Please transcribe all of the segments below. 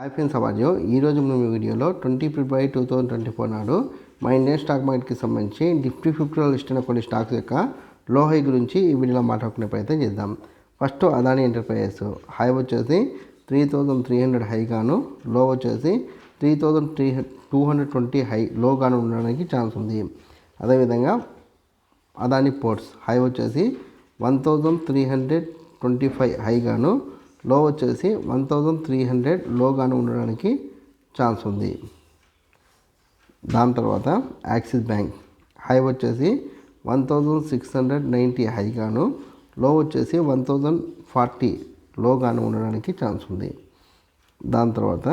Hi friends అవాజు ఈరోజు మేము వీడియోలో twenty February two thousand twenty four నాడు మా ఇండియన్ స్టాక్ మార్కెట్కి సంబంధించి నిఫ్టీ ఫిఫ్టీలో లిస్ట్ అయిన కొన్ని స్టాక్స్ యొక్క లో హై గురించి ఈ వీడియోలో మాట్లాడుకునే ప్రయత్నం చేద్దాం. First Adani enterprises. హై వచ్చేసి త్రీ థౌజండ్ త్రీ హండ్రెడ్ హైగాను లో వచ్చేసి three thousand three two hundred twenty high లోగాను ఉండడానికి ఛాన్స్ ఉంది. అదేవిధంగా అదాని పోర్ట్స్ హై వచ్చేసి one thousand three hundred twenty five హైగాను low వచ్చేసి వన్ థౌజండ్ త్రీ హండ్రెడ్ లోగాను ఉండడానికి ఛాన్స్ ఉంది. దాని తర్వాత యాక్సిస్ బ్యాంక్. హై వచ్చేసి one thousand six hundred ninety హైగాను low వచ్చేసి వన్ థౌజండ్ ఫార్టీ లోగాను ఉండడానికి ఛాన్స్ ఉంది. దాని తర్వాత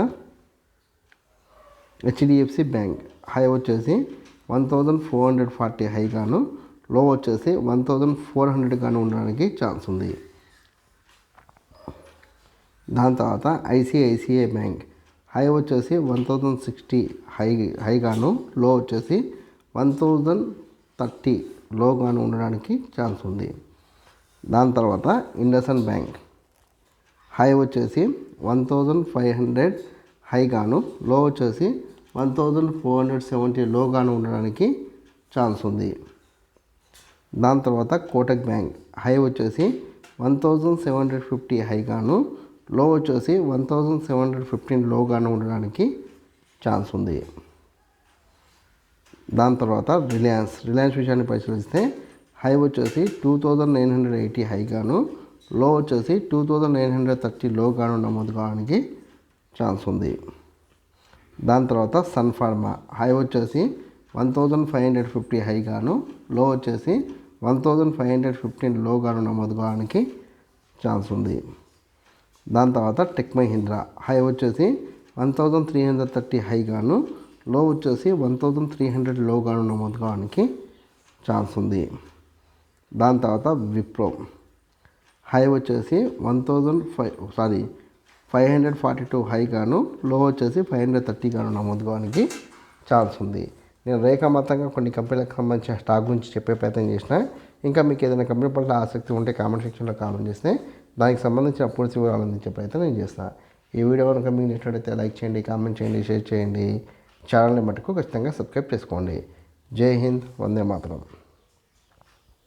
హెచ్డిఎఫ్సి బ్యాంక్. హై వచ్చేసి one thousand four hundred forty హైగాను low వచ్చేసి వన్ థౌజండ్ ఫోర్ హండ్రెడ్ గాను ఉండడానికి ఛాన్స్ ఉంది. దాని తర్వాత ఐసిఐసిఐ బ్యాంక్. హై వచ్చేసి వన్ థౌజండ్ సిక్స్టీ హై హైగాను లో వచ్చేసి వన్ థౌజండ్ థర్టీ లోగాను ఉండడానికి ఛాన్స్ ఉంది. దాని తర్వాత ఇండసన్ బ్యాంక్. హై వచ్చేసి వన్ థౌజండ్ ఫైవ్ హండ్రెడ్ హైగాను లో వచ్చేసి one thousand four hundred seventy లోగాను ఉండడానికి ఛాన్స్ ఉంది. దాని తర్వాత కోటక్ బ్యాంక్. హై వచ్చేసి one thousand seven hundred fifty హైగాను low వచ్చేసి one thousand seven hundred fifteen లోగానే ఉండడానికి ఛాన్స్ ఉంది. దాని తర్వాత రిలయన్స్ రిలయన్స్ విషయాన్ని పరిశీలిస్తే హై వచ్చేసి two thousand nine hundred eighty హైగాను low వచ్చేసి two thousand nine hundred thirty లోగాను నమోదు కావడానికి ఛాన్స్ ఉంది. దాని తర్వాత సన్ ఫార్మా హై వచ్చేసి one thousand five hundred fifty హైగాను low వచ్చేసి one thousand five hundred fifteen లోగాను నమోదు కావడానికి ఛాన్స్ ఉంది. దాని తర్వాత టెక్ మహీంద్రా. హై వచ్చేసి one thousand three hundred thirty హైగాను low వచ్చేసి వన్ థౌజండ్ త్రీ హండ్రెడ్ లోగాను నమోదు కావడానికి ఛాన్స్ ఉంది. దాని తర్వాత విప్రో. హై వచ్చేసి one thousand five sorry five hundred forty two హైగాను low వచ్చేసి ఫైవ్ హండ్రెడ్ థర్టీ గాను నమోదు కావడానికి ఛాన్స్ ఉంది. నేను రేఖామతంగా కొన్ని కంపెనీలకు సంబంధించిన స్టాక్ గురించి చెప్పే ప్రయత్నం చేసిన. ఇంకా మీకు ఏదైనా కంపెనీ పట్ల ఆసక్తి ఉంటే కామెంట్ సెక్షన్లో కామెంట్ చేస్తే దానికి సంబంధించిన పూర్తి వివరాలు అందించే ప్రయత్నం నేను చేస్తాను ఈ వీడియో కనుక మీకు నచ్చినట్లయితే లైక్ చేయండి కామెంట్ చేయండి షేర్ చేయండి. ఛానల్ని మటుకు ఖచ్చితంగా సబ్స్క్రైబ్ చేసుకోండి. జై హింద్ వందే మాతరం.